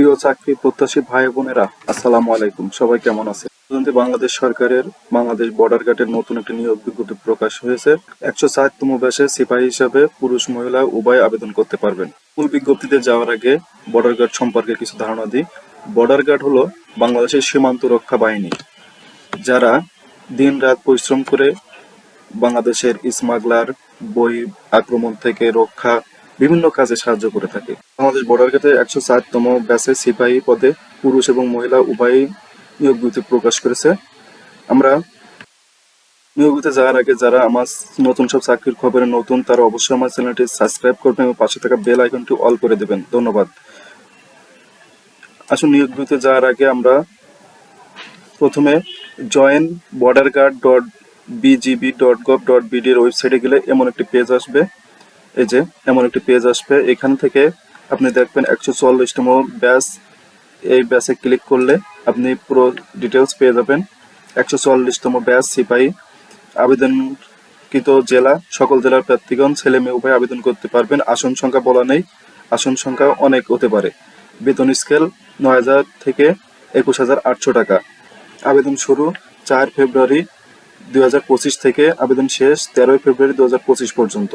প্রিয় চাকরি প্রত্যাশী ভাই বোনেরা, আসসালামু আলাইকুম। সবাই কেমন আছে বাংলাদেশ সরকারের বাংলাদেশ বর্ডার গার্ডের নতুন একটি নিয়োগ বিজ্ঞপ্তি প্রকাশ হয়েছে। একশো ষাটতম ব্যাসে সিপাহী হিসাবে পুরুষ, মহিলা উভয় আবেদন করতে পারবেন। মূল বিজ্ঞপ্তিতে যাওয়ার আগে বর্ডার গার্ড সম্পর্কে কিছু ধারণা দিই। বর্ডার গার্ড হলো বাংলাদেশের সীমান্ত রক্ষা বাহিনী, যারা দিন রাত পরিশ্রম করে বাংলাদেশের স্মাগলার বই আক্রমণ থেকে রক্ষা বিভিন্ন কাজে সাহায্য করে থাকে। বাংলাদেশ বর্ডার গেটে একশো চারতম ব্যাচে সিপাহী পদে পুরুষ এবং মহিলা উভয়ই নিয়োগ বিজ্ঞপ্তি প্রকাশ করেছে। আমরা নিয়োগ দিতে যাওয়ার আগে যারা আমার নতুন সব চাকরির খবরে নতুন, তারা অবশ্যই আমার চ্যানেলটি সাবস্ক্রাইব করবেন এবং পাশে থাকা বেল আইকনটি অল করে দেবেন। ধন্যবাদ। আসুন নিয়োগ দিতে যাওয়ার আগে আমরা প্রথমে join border guard dot BGB dot gov dot বিডির ওয়েবসাইটে গেলে এমন একটি পেজ আসবে। এই যে, এমন একটি পেজ আসবে। এখান থেকে আপনি দেখবেন একশো চুয়াল্লিশতম ব্যাচ এই ব্যাচে ক্লিক করলে আপনি পুরো ডিটেলস পেয়ে যাবেন। একশো চুয়াল্লিশতম ব্যাচ সিপাহী। আবেদনকৃত জেলা, সকল জেলার প্রার্থীগণ, ছেলে মেয়ে উভয় আবেদন করতে পারবেন। আসন সংখ্যা বলা নেই। আসন সংখ্যা অনেক হতে পারে। বেতন স্কেল নয় হাজার থেকে একুশ হাজার আটশো টাকা। আবেদন শুরু চার ফেব্রুয়ারি দুই হাজার পঁচিশ থেকে। আবেদন শেষ তেরোই ফেব্রুয়ারি দু হাজার পঁচিশ পর্যন্ত।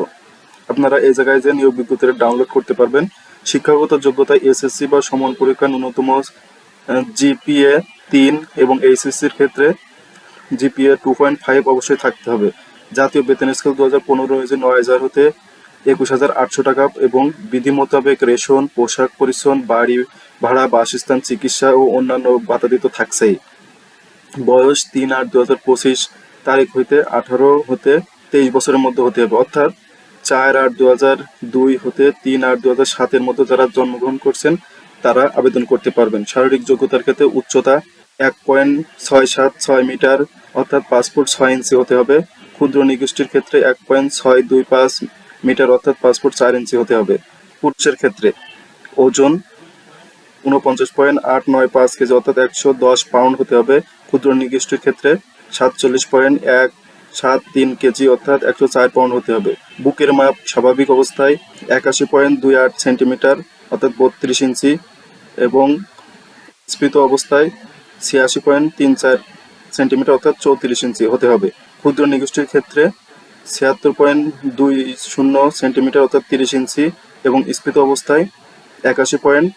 আপনারা এই জায়গায় যে নিয়োগ বিজ্ঞপ্তিটা ডাউনলোড করতে পারবেন। শিক্ষাগত যোগ্যতা এসএসসি বা সমান পরীক্ষা ন্যূনতম জিপিএ তিন এবং এইচএসসির ক্ষেত্রে জিপিএ টু পয়েন্ট ফাইভ অবশ্যই থাকতে হবে। জাতীয় বেতন স্কেল দু হাজার পনেরো হয়েছে নয় হাজার হতে একুশ হাজার আটশো টাকা এবং বিধি মোতাবেক রেশন, পোশাক পরিচ্ছন্ন বাড়ি ভাড়া, বাসস্থান, চিকিৎসা ও অন্যান্য ভাতা দিত থাকছেই। বয়স তিন আট দু হাজার পঁচিশ, তারিখ হইতে আঠারো হতে তেইশ বছরের মধ্যে হতে হবে। অর্থাৎ চার আট দু হাজার দুই হতে তিন আট দু হাজার সাতের মধ্যে যারা জন্মগ্রহণ করছেন, তারা আবেদন করতে পারবেন। শারীরিক যোগ্যতার ক্ষেত্রে উচ্চতা এক পয়েন্ট ছয় সাত ছয় মিটার, অর্থাৎ পাসপোর্ট ছয় ইঞ্চি হতে হবে। ক্ষুদ্র নিগোষ্ঠীর ক্ষেত্রে এক পয়েন্ট ছয় দুই পাঁচ মিটার, অর্থাৎ পাসপোর্ট চার ইঞ্চি হতে হবে। পুরুষের ক্ষেত্রে ওজন উনপঞ্চাশ পয়েন্ট আট নয় পাঁচ কেজি, অর্থাৎ একশো দশ পাউন্ড হতে হবে। ক্ষুদ্র নিগোষ্ঠীর ক্ষেত্রে সাতচল্লিশ পয়েন্ট এক সাত তিন কেজি অর্থাৎ একশো চার পাউন্ড হতে হবে। বুকের মাপ স্বাভাবিক অবস্থায় একাশি পয়েন্ট দুই আট সেন্টিমিটার, অর্থাৎ বত্রিশ ইঞ্চি, এবং স্ফীত অবস্থায় ছিয়াশি পয়েন্ট তিন চার সেন্টিমিটার, অর্থাৎ চৌত্রিশ ইঞ্চি হতে হবে। ক্ষুদ্র নিগোষ্ঠীর ক্ষেত্রে ছিয়াত্তর পয়েন্ট দুই শূন্য সেন্টিমিটার, অর্থাৎ তিরিশ ইঞ্চি, এবং স্ফীত অবস্থায় একাশি পয়েন্ট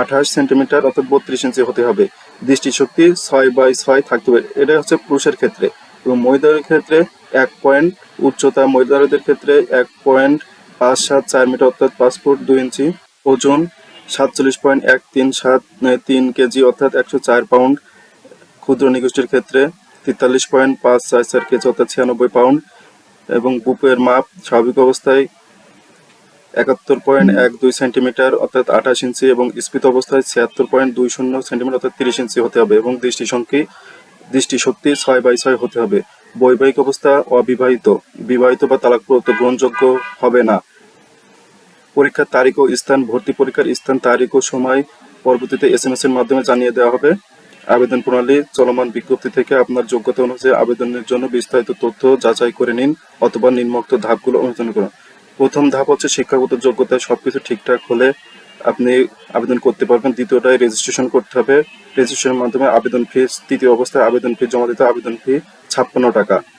আঠাশ সেন্টিমিটার, অর্থাৎ বত্রিশ ইঞ্চি হতে হবে। দৃষ্টিশক্তি ছয় বাই ছয় থাকতে হবে। এটা হচ্ছে পুরুষের ক্ষেত্রে। এবং মহিলাদের ক্ষেত্রে এক পয়েন্ট উচ্চতা মহিলাদের ক্ষেত্রে এক পয়েন্ট পাঁচ সাত চার মিটার অর্থাৎ পাঁচ ফুট দুই ইঞ্চি, ওজন সাতচল্লিশ পয়েন্ট এক তিন সাত তিন কেজি অর্থাৎ একশো চার পাউন্ড ক্ষুদ্র নিগোষ্ঠীর ক্ষেত্রে তেতাল্লিশ পয়েন্ট পাঁচ চার চার কেজি অর্থাৎ ছিয়ানব্বই পাউন্ড এবং বুকের মাপ স্বাভাবিক অবস্থায় একাত্তর পয়েন্ট এক দুই সেন্টিমিটার অর্থাৎ আঠাশ ইঞ্চি এবং স্ফীত অবস্থায় ছিয়াত্তর পয়েন্ট দুই শূন্য সেন্টিমিটার অর্থাৎ তিরিশ ইঞ্চি হতে হবে এবং দৃষ্টিসংখ্যী দৃষ্টিশক্তি ছয় বাই ছয় হতে হবে। বৈবাহিক অবস্থা অবিবাহিত। বিবাহিত বা তালাকপ্রাপ্ত গ্রহণযোগ্য হবে না। পরীক্ষার তারিখ ও স্থান, ভর্তি পরীক্ষার স্থান, তারিখ ও সময় পরবর্তীতে এস এম এস এর মাধ্যমে জানিয়ে দেওয়া হবে। আবেদন প্রণালী, চলমান বিজ্ঞপ্তি থেকে আপনার যোগ্যতা অনুযায়ী আবেদনের জন্য বিস্তারিত তথ্য যাচাই করে নিন অথবা নিম্নোক্ত ধাপগুলো অনুসরণ করুন। প্রথম ধাপ হচ্ছে শিক্ষাগত যোগ্যতা সবকিছু ঠিকঠাক হলে আপনি আবেদন করতে পারবেন। দ্বিতীয়টায় রেজিস্ট্রেশন করতে হবে। রেজিস্ট্রেশনের মাধ্যমে আবেদন ফি তৃতীয় অবস্থায় আবেদন ফি জমা দিতে। আবেদন ফি ছাপ্পান্ন টাকা।